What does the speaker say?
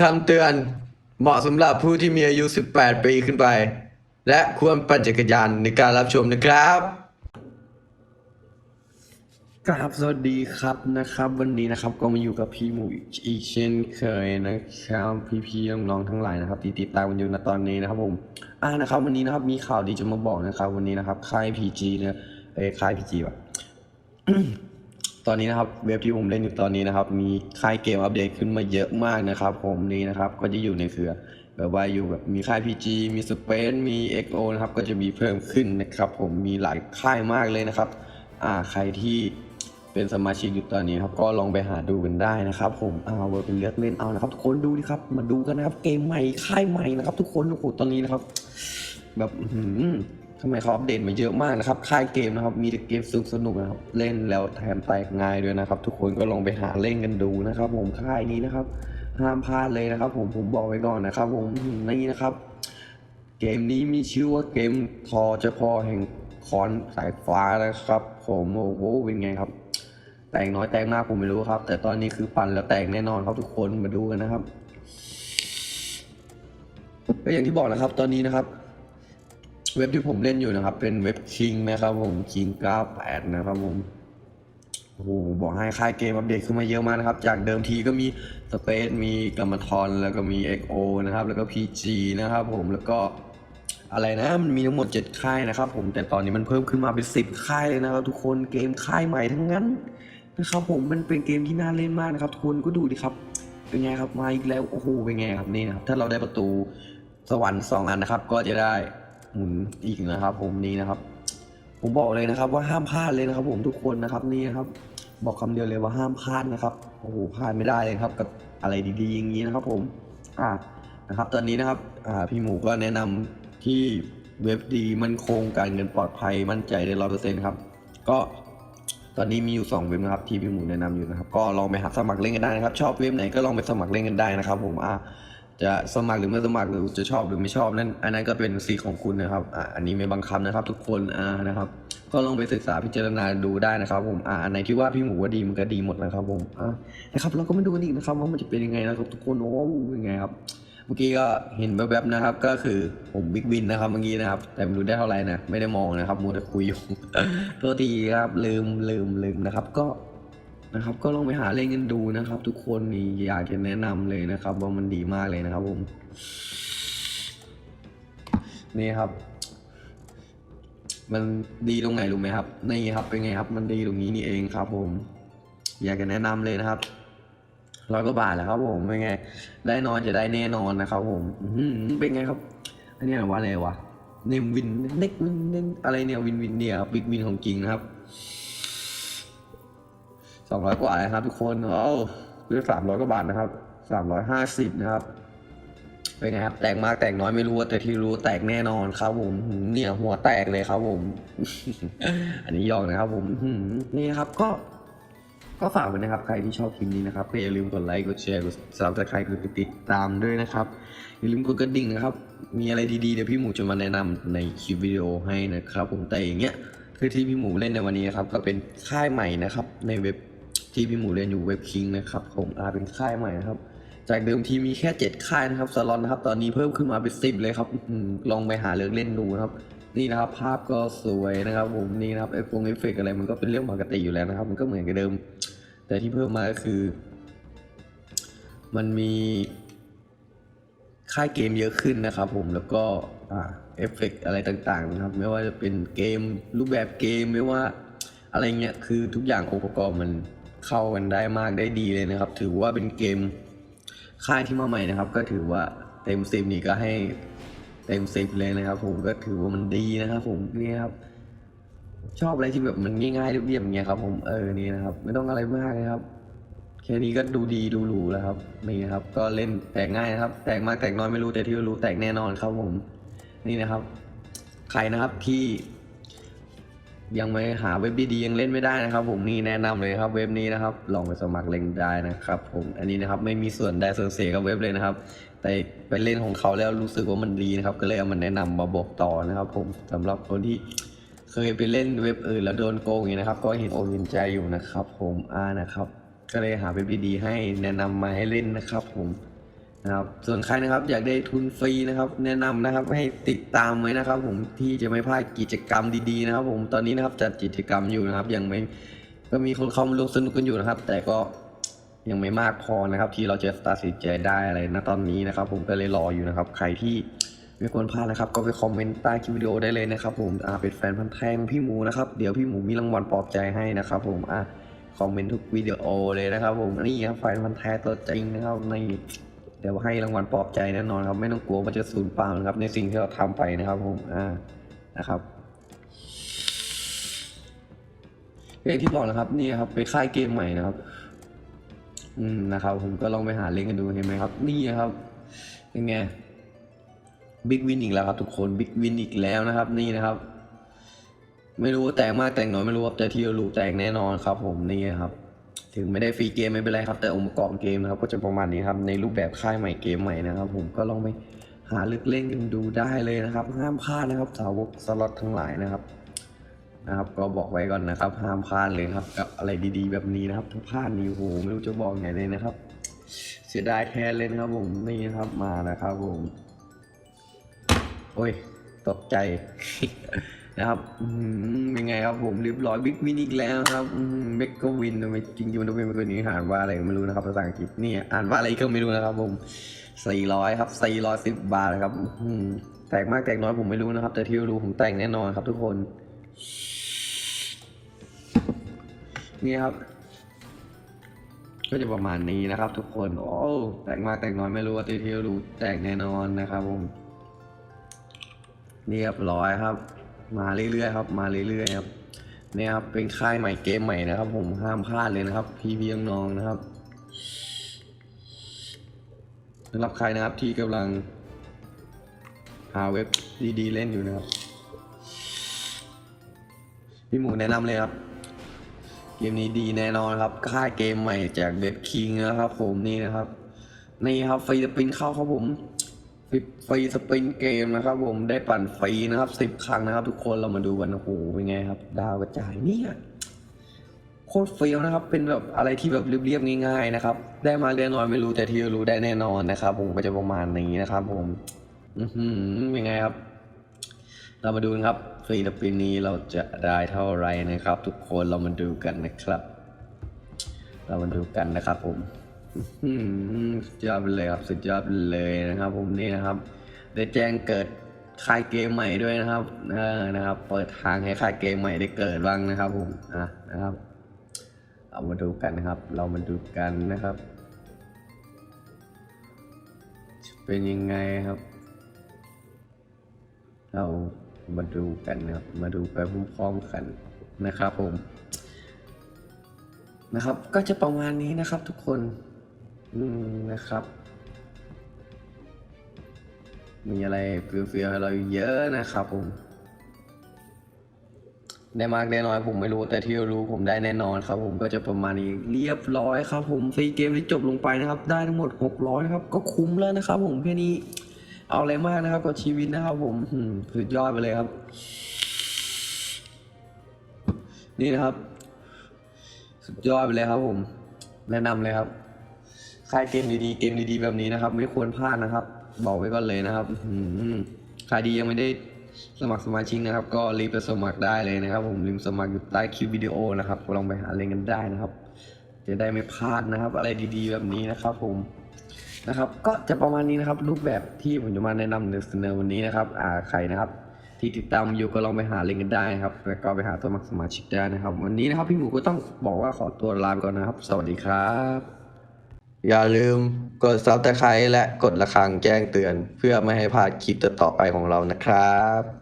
คำเตือนเหมาะสำหรับผู้ที่มีอายุ 18 ปีขึ้นไป และควรปั่นจักรยานในการรับชมนะครับกราบสวัสดีครับนะครับ วันนี้นะครับก็มาอยู่กับพี่หมูอีกเช่นเคยนะครับ พี่ๆน้องๆทั้งหลายนะครับที่ติดตามกันอยู่ณตอนนี้นะครับผมอ่านะครับ วันนี้นะครับมีข่าวดีจะมาบอกนะครับ วันนี้นะครับค่าย PG เนี่ยเอ้ค่าย PG ว่ะ ตอนนี้นะครับเว็บที่ผมเล่นอยู่ตอนนี้นะครับ มีค่ายเกมอัปเดตขึ้นมาเยอะมากนะครับ ผมนี่นะครับก็จะอยู่ในเครือแบบว่าอยู่แบบมีค่าย PG มี Space มี XO นะครับก็จะมีเพิ่มขึ้นนะครับ ผมมีหลายค่ายมากเลยนะครับ อ่าใครที่เป็นสมาชิกอยู่ตอนนี้ครับก็ลองไปหาดูกันได้นะครับ ผมเอาเวอร์เป็นเลือกเล่นเอานะครับ ทุกคนดูดิครับ มาดูกันนะครับ เกมใหม่ค่ายใหม่นะครับ ทุกคนโอ้โหตอนนี้นะครับ แบบ ทำไมเขาอัปเดตมาเยอะมากนะครับ ค่ายเกมนะครับ มีแต่เกมสนุกสนุกนะครับ เล่นแล้วแถมแตกง่ายด้วยนะครับ ทุกคนก็ลองไปหาเล่นกันดูนะครับ ผมค่ายนี้นะครับ ห้ามพลาดเลยนะครับ ผมผมบอกไว้ก่อนนะครับ ผมนี่นะครับ เกมนี้มีชื่อว่าเกมทอเจ้าพ่อแห่งคอนสายฟ้านะครับ ผมโอ้โหเป็นไงครับ แตกน้อยแตกมากผมไม่รู้ครับ แต่ตอนนี้คือปั่นแล้วแตกแน่นอนครับทุกคนมาดูกันนะครับก็อย่างที่บอกนะครับ ตอนนี้นะครับ เว็บที่ผมเล่นอยู่นะครับ เป็นเว็บคิงนะครับผมคิง98นะครับผมโอ้โหบอกให้ค่ายเกมอัปเดตขึ้นมาเยอะมากนะครับ จากเดิมทีก็มีสเปซมีกัมมทอนแล้วก็มี XO นะครับ แล้วก็ PG นะครับผมแล้วก็อะไรนะมันมีทั้งหมด 7 ค่ายนะครับ ผมแต่ตอนนี้มันเพิ่มขึ้นมาเป็น 10 ค่ายเลยนะครับ ทุกคนเกมค่ายใหม่ทั้งนั้นนะครับผมมันเป็นเกมที่น่าเล่นมากนะครับทุกคนก็ดูดิครับเป็นไงครับมาอีกแล้วโอ้โหเป็นไงครับนี่นะครับถ้าเราได้ประตูสวรรค์สองอันนะครับ ก็จะได้ หมุนอีกนะครับผมนี่นะครับ ผมบอกเลยนะครับว่าห้ามพลาดเลยนะครับ ผมทุกคนนะครับนี่นะครับ บอกคำเดียวเลยว่าห้ามพลาดนะครับโอ้โหพลาดไม่ได้เลยครับกับอะไรดีๆอย่างนี้นะครับ ผมอ่านะครับ ตอนนี้นะครับอ่าพี่หมูก็แนะนำที่เว็บดีมั่นคงการเงินปลอดภัยมั่นใจได้ร้อยเปอร์เซ็นต์ครับ ก็ตอนนี้มีอยู่ 2 เว็บนะครับที่พี่หมูแนะนำอยู่นะครับ ก็ลองไปหาสมัครเล่นกันได้นะครับ ชอบเว็บไหนก็ลองไปสมัครเล่นกันได้นะครับ ผมอ่า จะสมัครหรือไม่สมัครหรือจะชอบหรือไม่ชอบนั่นอันนั้นก็เป็นสิทธิ์ของคุณนะครับอ่าอันนี้ไม่บังคับนะครับ ทุกคนอ่านะครับ ก็ลองไปศึกษาพิจารณาดูได้นะครับ ผมอ่าอันไหนที่ว่าพี่หมูว่าดีมันก็ดีหมดนะครับผมอ่านะครับเราก็มาดูกันอีกนะครับว่ามันจะเป็นยังไงนะครับทุกคนโอ้เป็นไงครับเมื่อกี้ก็เห็นแวบๆนะครับ ก็คือผมบิ๊กบินนะครับเมื่อกี้นะครับ แต่ไม่รู้ได้เท่าไหร่นะไม่ได้มองนะครับมัวแต่คุยอยู่โทษทีครับลืมลืมลืมนะครับ ก็ นะครับ ก็ลองไปหาเล่นกันดูนะครับ ทุกคนนี่อยากจะแนะนำเลยนะครับ ว่ามันดีมากเลยนะครับผมนี่ครับ มันดีตรงไหนรู้ไหมครับนี่ครับเป็นไงครับ มันดีตรงนี้นี่เองครับ ผม อยากจะแนะนำเลยนะครับร้อยกว่าบาทแหละครับผมเป็นไง ได้นอนจะได้แน่นอนนะครับผมอืเป็นไงครับ อันนี้อ่านว่าอะไรวะเนมวินเน็กเน็กอะไรเนี่ยวินวินเนี่ยบิ๊กวินของจริงนะครับ สองร้อยกว่าเลยครับทุกคนโอ้ด้วยสามร้อยกว่าบาทนะครับสามร้อยห้าสิบนะครับเป็นไงครับแตกมากแตกน้อยไม่รู้แต่ที่รู้แตกแน่นอนครับผมเนี่ยหัวแตกเลยครับผม อันนี้ยอกนะครับ ผมนี่ครับก็ก็ฝากไว้นะครับ ใครที่ชอบคลิปนี้นะครับก็อย่าลืมกดไลค์กดแชร์กดซับสไครต์กดติดตามด้วยนะครับอย่าลืมกดกระดิ่งนะครับ มีอะไรดีๆเดี๋ยวพี่หมูจะมาแนะนำในคลิปวิดีโอให้นะครับ ผมแต่อย่างเงี้ยคือที่พี่หมูเล่นในวันนี้นะครับก็เป็นค่ายใหม่นะครับ ในเว็บ ที่พี่หมูเล่นอยู่เว็บคิงนะครับผมอาเป็นค่ายใหม่นะครับ จากเดิมทีมีแค่ 7 ค่ายนะครับสลอตนะครับ ตอนนี้เพิ่มขึ้นมาเป็นสิบเลยครับอลองไปหาเลือกเล่นดูนะครับ นี่นะครับ ภาพก็สวยนะครับ ผมนี่นะครับไอฟเอฟเฟกอะไรมันก็เป็นเรื่องปกติอยู่แล้วนะครับ มันก็เหมือนกับเดิม แต่ที่เพิ่มมาก็คือ มันมีค่ายเกมเยอะขึ้นนะครับ ผมแล้วก็เอฟเฟกต์อะไรต่างๆนะครับ ไม่ว่าจะเป็นเกมรูปแบบเกมไม่ว่าอะไรเงี้ยคือทุกอย่างองค์ประกอบมัน เข้ากันได้มากได้ดีเลยนะครับ ถือว่าเป็นเกมค่ายที่มาใหม่นะครับ ก็ถือว่าเต็มสิบนี่ก็ให้เต็มสิบเลยนะครับ ผมก็ถือว่ามันดีนะครับ ผมนี่ครับ ชอบอะไรที่แบบมันง่ายๆเรียบๆอย่างเงี้ยครับ ผมเออนี่นะครับ ไม่ต้องอะไรมากเลยครับแค่นี้ก็ดูดีดูหรูแล้วครับนี่นะครับ ก็เล่นแตกง่ายนะครับ แตกมากแตกน้อยไม่รู้แต่ที่รู้แตกแน่นอนครับผม นี่นะครับ ใครนะครับที่ ยังไม่หาเว็บดีๆยังเล่นไม่ได้นะครับ ผมนี่แนะนำเลยครับเว็บนี้นะครับลองไปสมัครเล่นได้นะครับ ผมอันนี้นะครับไม่มีส่วนได้ส่วนเสียกับเว็บเลยนะครับ แต่ไปเล่นของเขาแล้วรู้สึกว่ามันดีนะครับ ก็เลยเอามาแนะนำมาบอกต่อนะครับ ผมสำหรับคนที่เคยไปเล่นเว็บอื่นแล้วโดนโกงอย่างนี้นะครับ ก็เห็นอกเห็นใจอยู่นะครับ ผมอ่านะครับ ก็เลยหาเว็บดีๆให้แนะนำมาให้เล่นนะครับ ผม นะครับส่วนใครนะครับอยากได้ทุนฟรีนะครับ แนะนำนะครับให้ติดตามไว้นะครับ ผมที่จะไม่พลาดกิจกรรมดีๆนะครับ ผมตอนนี้นะครับจัดกิจกรรมอยู่นะครับยังไม่ก็มีคนเข้ามาร่วมสนุกกันอยู่นะครับ แต่ก็ยังไม่มากพอนะครับ ที่เราจะตัดสินใจได้อะไรนะตอนนี้นะครับ ผมก็เลยรออยู่นะครับ ใครที่ไม่ควรพลาดนะครับ ก็ไปคอมเมนต์ใต้คลิปวิดีโอได้เลยนะครับผมอ่าเป็นแฟนพันธ์แท้ของพี่หมูนะครับเดี๋ยวพี่หมูมีรางวัลปลอบใจให้นะครับ ผมอะคอมเมนต์ทุกวิดีโอเลยนะครับ ผมนี่ครับแฟนพันธ์แท้ตัวจริงนะครับใน เดี๋ยวให้รางวัลปลอบใจแน่นอนครับ ไม่ต้องกลัวมันจะสูญเปล่านะครับ ในสิ่งที่เราทำไปนะครับผมอ่านะครับอย่างที่บอกนะครับ นี่ครับเป็นค่ายเกมใหม่นะครับ อืมนะครับ ผมก็ลองไปหาเล่นกันดูเห็นไหมครับ นี่ครับเป็นไงบิ๊กวินอีกแล้วครับ ทุกคนบิ๊กวินอีกแล้วนะครับ นี่นะครับ ไม่รู้ว่าแตกมากแตกน้อยไม่รู้ครับแต่ที่รู้แตกแน่นอนครับ ผมนี่ครับ ถึงไม่ได้ฟรีเกมไม่เป็นไรครับ แต่องค์ประกอบเกมนะครับ ก็จะประมาณนี้ครับ ในรูปแบบค่ายใหม่เกมใหม่นะครับ ผมก็ลองไปหาลือกเล่นกันดูได้เลยนะครับ ห้ามพลาดนะครับสาวกสล็อตทั้งหลายนะครับนะครับ ก็บอกไว้ก่อนนะครับ ห้ามพลาดเลยครับ กับอะไรดีๆ แบบนี้นะครับ ถ้าพลาดนี่โอ้โหไม่รู้จะบอกไงเลยนะครับ เสียดายแทนเลยนะครับ ผมนี่นะครับมานะครับผมโอ้ยตกใจ นะครับอืมเป็นไงครับผมเรียบร้อยบิ๊กวินอีกแล้วครับเบกก็วินทำไมจริงๆมันต้องเป็นคนนี้อ่านว่าอะไรก็ไม่รู้นะครับภาษาอังกฤษนี่อ่านว่าอะไรก็ไม่รู้นะครับผมสี่ร้อยครับสี่ร้อยสิบบาทครับอืมแตกมากแตกน้อยผมไม่รู้นะครับ แต่ที่รู้ผมแต่งแน่นอนครับทุกคน นี่ครับ ก็จะประมาณนี้นะครับ ทุกคน โอ้แตกมากแตกน้อยไม่รู้ว่าที่ที่รู้แตกแน่นอนนะครับผมเรียบร้อยครับ มาเรื่อยๆครับ มาเรื่อยๆครับเนี่ยครับเป็นค่ายใหม่เกมใหม่นะครับ ผมห้ามพลาดเลยนะครับ พี่พี่น้องๆนะครับสำหรับใครนะครับที่กำลังหาเว็บดีๆเล่นอยู่นะครับ พี่หมูแนะนำเลยครับ เกมนี้ดีแน่นอนครับ ค่ายเกมใหม่จากเด็ดคิงนะครับ ผมนี่นะครับ นี่ครับฟรีสปินเข้าครับผม ฟรีสปินเกมนะครับ ผมได้ปั่นฟรีนะครับสิบครั้งนะครับ ทุกคนเรามาดูกันโอ้โหเป็นไงครับ ดาวกระจายเนี่ยโคตรเฟี้ยวนะครับ เป็นแบบอะไรที่แบบเรียบๆง่ายๆนะครับ ได้มาเรียนน้อยไม่รู้แต่ที่รู้ได้แน่นอนนะครับ ผมก็จะประมาณนี้นะครับ ผมอือหือเป็นไงครับ เรามาดูกันครับฟรีสปินนี้เราจะได้เท่าไหรนะครับ ทุกคนเรามาดูกันนะครับ เรามาดูกันนะครับผม อืมสุดยอดไปเลยครับสุดยอดไปเลยนะครับ ผมนี่นะครับ ได้แจ้งเกิดค่ายเกมใหม่ด้วยนะครับเออนะครับ เปิดทางให้ค่ายเกมใหม่ได้เกิดบ้างนะครับ ผมอะนะครับเรามาดูกันนะครับ เรามาดูกันนะครับ เป็นยังไงครับ เรามาดูกันนะครับ มาดูไปพร้อมๆกันนะครับ ผม นะครับ ก็จะประมาณนี้นะครับทุกคน นะครับ มีอะไรเฟี้ยวๆให้เราเยอะนะครับผม ได้มากได้น้อยผมไม่รู้แต่ที่รู้ผมได้แน่นอนครับ ผมก็จะประมาณนี้เรียบร้อยครับ ผมฟรีเกมที่จบลงไปนะครับ ได้ทั้งหมด600ครับ ก็คุ้มแล้วนะครับ ผมแค่นี้เอาอะไรมากนะครับกับชีวิตนะครับ ผมอืมสุดยอดไปเลยครับ นี่นะครับ สุดยอดไปเลยครับ ผม แนะนำเลยครับ ค่ายเกมดีๆ เกมดีๆแบบนี้นะครับ ไม่ควรพลาดนะครับ บอกไว้ก่อนเลยนะครับอืมใครดียังไม่ได้สมัครสมาชิกนะครับ ก็รีบไปสมัครได้เลยนะครับ ผมลิงก์สมัครอยู่ใต้คลิปวิดีโอนะครับก็ลองไปหาเล่นกันได้นะครับ จะได้ไม่พลาดนะครับ อะไรดีๆแบบนี้นะครับผมนะครับ ก็จะประมาณนี้นะครับ รูปแบบที่ผมจะมาแนะนำเสนอวันนี้นะครับอ่าใครนะครับ ที่ติดตามอยู่ก็ลองไปหาเล่นกันได้ครับแล้วก็ไปหาตัวมักสมาชิกได้นะครับ วันนี้นะครับพี่หมูก็ต้องบอกว่าขอตัวลาไปก่อนนะครับ สวัสดีครับ อย่าลืมกดซับสไครต์และกดระฆังแจ้งเตือน เพื่อไม่ให้พลาดคลิปต่อๆไปของเรานะครับ